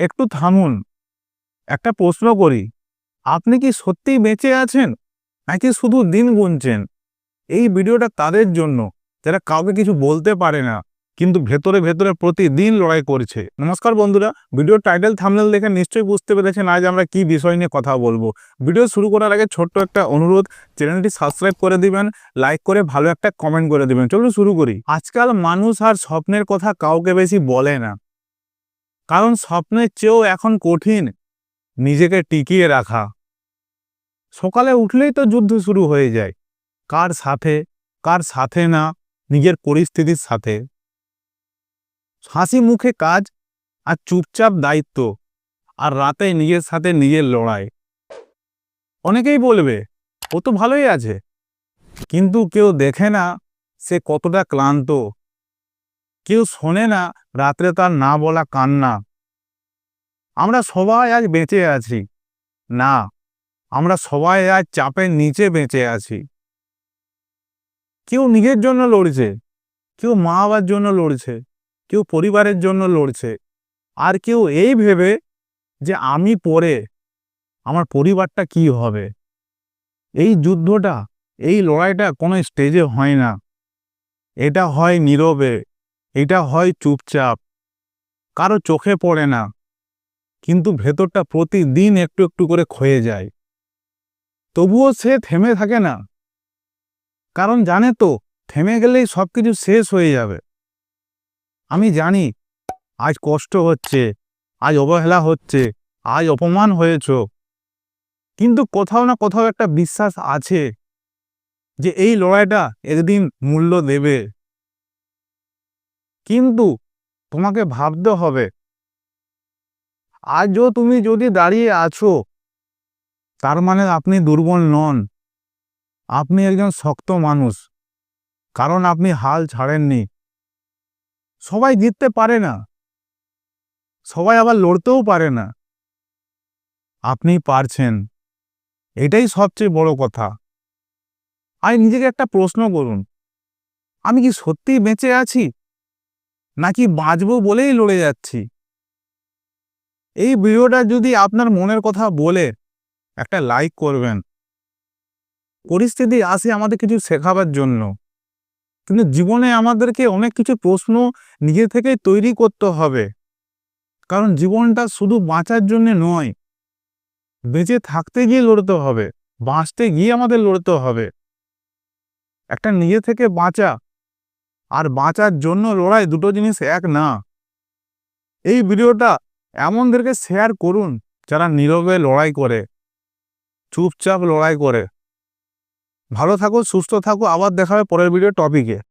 একটু থামুন। একটা প্রশ্ন করি, আপনি কি সত্যিই বেঁচে আছেন, নাকি শুধু দিন গুনছেন? এই ভিডিওটা তাদের জন্য, যারা কাউকে কিছু বলতে পারে না, কিন্তু ভেতরে ভেতরে প্রতিদিন লড়াই করছে। নমস্কার বন্ধুরা, ভিডিওর টাইটেল থামনেল দেখে নিশ্চয়ই বুঝতে পেরেছেন আজ আমরা কি বিষয় নিয়ে কথা বলব। ভিডিও শুরু করার আগে ছোট্ট একটা অনুরোধ, চ্যানেলটি সাবস্ক্রাইব করে দিবেন, লাইক করে ভালো একটা কমেন্ট করে দিবেন। চলুন শুরু করি। আজকাল মানুষ আর স্বপ্নের কথা কাউকে বেশি বলে না। কারণ স্বপ্নের চেয়েও এখন কঠিন নিজেকে টিকিয়ে রাখা। সকালে উঠলেই তো যুদ্ধ শুরু হয়ে যায়। কার সাথে কার সাথে না, নিজের পরিস্থিতির সাথে। হাসি মুখে কাজ আর চুপচাপ দায়িত্ব আর রাতে নিজের সাথে নিজের লড়াই। অনেকেই বলবে, ও তো ভালোই আছে। কিন্তু কেউ দেখে না সে কতটা ক্লান্ত কেউ শোনে না, রাত্রে তার না বলা কান্না। আমরা সবাই আজ বেঁচে আছি। না, আমরা সবাই আজ চাপের নিচে বেঁচে আছি। কেউ নিজের জন্য লড়ছে, কেউ মা বাবার জন্য লড়ছে, কেউ পরিবারের জন্য লড়ছে। আর কেউ এই ভেবে যে আমি পরে আমার পরিবারটা কি হবে? এই যুদ্ধটা, এই লড়াইটা কোনো স্টেজে হয় না। এটা হয় নীরবে। এটা হয় চুপচাপ। কারও চোখে পড়ে না, কিন্তু ভেতরটা প্রতিদিন একটু একটু করে ক্ষয়ে যায়। তবুও সে থেমে থাকে না। কারণ জানে তো, থেমে গেলেই সব কিছু শেষ হয়ে যাবে। আমি জানি, আজ কষ্ট হচ্ছে, আজ অবহেলা হচ্ছে, আজ অপমান হয়েছ। কিন্তু কোথাও না কোথাও একটা বিশ্বাস আছে যে এই লড়াইটা একদিন মূল্য দেবে। কিন্তু তোমাকে ভাবতে হবে। আজও তুমি যদি দাঁড়িয়ে আছো, তার মানে আপনি দুর্বল নন। আপনি একজন শক্ত মানুষ, কারণ আপনি হাল ছাড়েননি। সবাই জিততে পারে না, সবাই আবার লড়তেও পারে না। আপনি পারছেন, এটাই সবচেয়ে বড় কথা। আর নিজেকে একটা প্রশ্ন করুন, আমি কি সত্যিই বেঁচে আছি? নাকি বাঁচবো বলেই লড়ে যাচ্ছি? এই ভিডিওটা যদি আপনার মনের কথা বলে, একটা লাইক করবেন। পরিস্থিতি আসে আমাদের কিছু শেখাবার জন্য। কিন্তু জীবনে আমাদেরকে অনেক কিছু প্রশ্ন নিজে থেকেই তৈরি করতে হবে। কারণ জীবনটা শুধু বাঁচার জন্য নয়, বেঁচে থাকতে গিয়ে লড়তে হবে, বাঁচতে গিয়ে আমাদের লড়তে হবে। একটা নিজে থেকে বাঁচা আর বাঁচার জন্য লড়াই দুটো জিনিস এক না। এই ভিডিওটা এমনদেরকে শেয়ার করুন যারা নীরবে লড়াই করে, চুপচাপ লড়াই করে। ভালো থাকো, সুস্থ থাকো, আবার দেখাবে পরের ভিডিও টপিকে